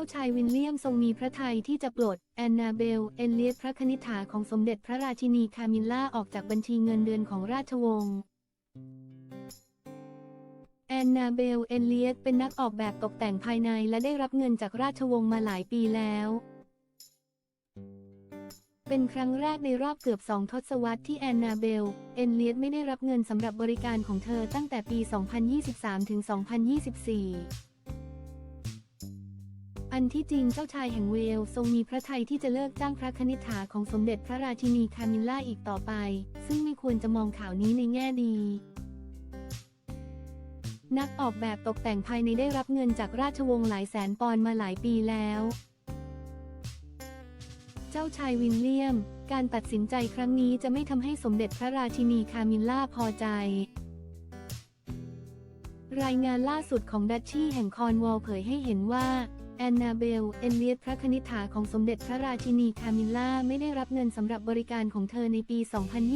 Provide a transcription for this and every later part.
จ้าชายวินเลียมทรงมีพระทัยที่จะปลด แอนนาเบล เอลเลียตพระคณิษฐาของสมเด็จพระราชินีคามิลล่าออกจากบัญชีเงินเดือนของราชวงศ์แอนนาเบล เอลเลียตเป็นนักออกแบบตกแต่งภายในและได้รับเงินจากราชวงศ์มาหลายปีแล้ว เป็นครั้งแรกในรอบเกือบสองทศวรรษที่แอนนาเบล เอลเลียตไม่ได้รับเงินสำหรับบริการของเธอตั้งแต่ปี 2023 ถึง 2024 อันที่จริงเจ้าชายแห่งเวล์ทรงมีพระทัยที่จะเลิกจ้างพระคณิษฐาของสมเด็จพระราชินีคามิลล่าอีกต่อไป ซึ่งไม่ควรจะมองข่าวนี้ในแง่ดี นักออกแบบตกแต่งภายในได้รับเงินจากราชวงศ์หลายแสนปอนด์มาหลายปีแล้ว เจ้าชายวินเลียม การตัดสินใจครั้งนี้จะไม่ทำให้สมเด็จพระราชินีคามิลล่าพอใจรายงานล่าสุดของดัชชี่แห่งคอนวอลเผยให้เห็นว่า แอนนาเบล เอลเลียตพระคณิษฐาของสมเด็จพระราชินีคามิลล่าไม่ได้รับเงินสำหรับบริการของเธอในปี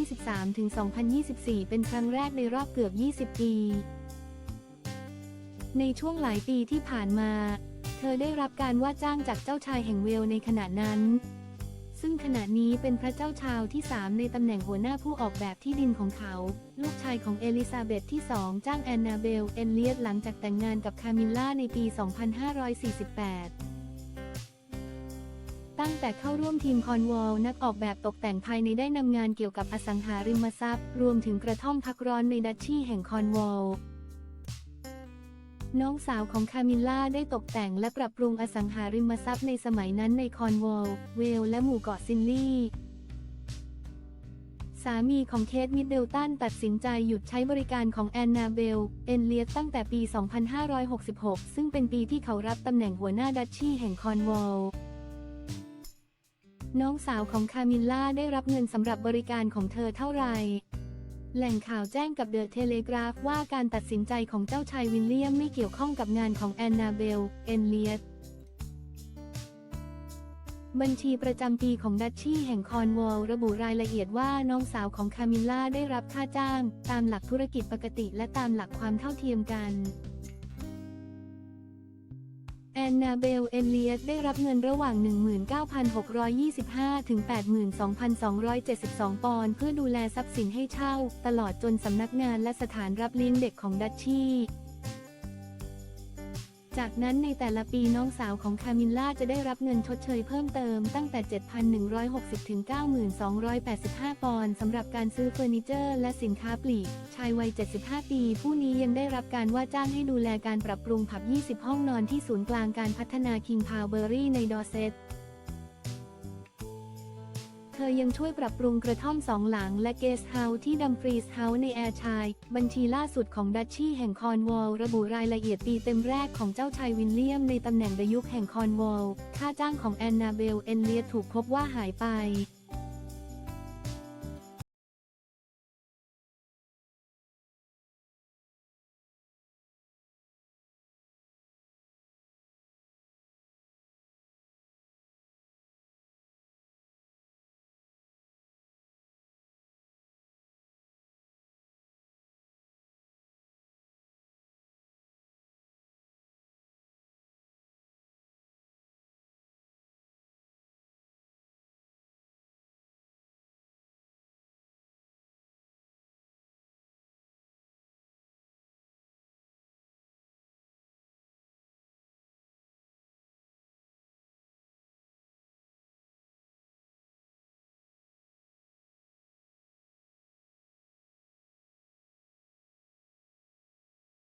2023 ถึง 2024 เป็นครั้งแรกในรอบเกือบ 20 ปี ในช่วงหลายปีที่ผ่านมา เธอได้รับการว่าจ้างจากเจ้าชายแห่งเวลในขณะนั้น ซึ่งขณะนี้เป็นพระเจ้าชาวที่ 3 ในตำแหน่งหัวหน้าผู้ออกแบบที่ดินของเขา ลูกชายของเอลิซาเบธที่ 2 จ้างแอนนาเบล เอลเลียตหลังจากแต่งงานกับคามิลล่าในปี 2548ตั้งแต่เข้าร่วมทีมคอนวอลนักออกแบบตกแต่งภายในได้นำงานเกี่ยวกับอสังหาริมทรัพย์ รวมถึงกระท่อมพักร้อนในดัชชี่แห่งคอนวอล น้องสาวของคามิลล่าได้ตกแต่งและปรับปรุงอสังหาริมทรัพย์ในสมัยนั้นในคอนวอลเวลและหมู่เกาะซินลีย์สามีของเคทมิดเดลตันตัดสินใจหยุดใช้บริการของแอนนาเบล เอนเลียตตั้งแต่ปี 2566 ซึ่งเป็นปีที่เขารับตำแหน่งหัวหน้าดัชชี่แห่งคอนวอลน้องสาวของคามิลล่าได้รับเงินสำหรับบริการของเธอเท่าไหร่ แหล่งข่าวแจ้งกับเดอะเทเลกราฟว่าการตัดสินใจของเจ้าชายวิลเลียมไม่เกี่ยวข้องกับงานของแอนนาเบล เอนเลียตบัญชีประจำปีของดัชชี่แห่งคอนวอลระบุรายละเอียดว่าน้องสาวของคามิลล่าได้รับค่าจ้าง ตามหลักธุรกิจปกติและตามหลักความเท่าเทียมกัน แอนนาเบล เอนเลียตได้รับเงินระหว่าง 19,625 ถึง 82,272 ปอนด์เพื่อดูแลทรัพย์สินให้เช่า ตลอดจนสำนักงานและสถานรับเลี้ยงเด็กของดัชชี่ จากนั้นในแต่ละปีน้องสาวของคามิลล่าจะได้รับเงินชดเชยเพิ่มเติมตั้งแต่ 7,160 ถึง 9,285 ปอนด์สำหรับการซื้อเฟอร์นิเจอร์และสินค้าปลีก ชายวัย 75 ปี ผู้นี้ยังได้รับการว่าจ้างให้ดูแลการปรับปรุงผับ 20 ห้องนอนที่ศูนย์กลางการพัฒนาคิงพาวเบอรี่ในดอเซต ธอยังช่วยปรับปรุงกระท่อมสองหลังและเกสเฮาส์ที่ดัมฟรีสเฮาส์ในแอร์ชาย บัญชีล่าสุดของดัชชี่แห่งคอนวอลระบุรายละเอียดปีเต็มแรกของเจ้าชายวินเลียมในตำแหน่งดยุคแห่งคอนวอลค่าจ้างของแอนนาเบลเอนเลียถูกพบว่าหายไป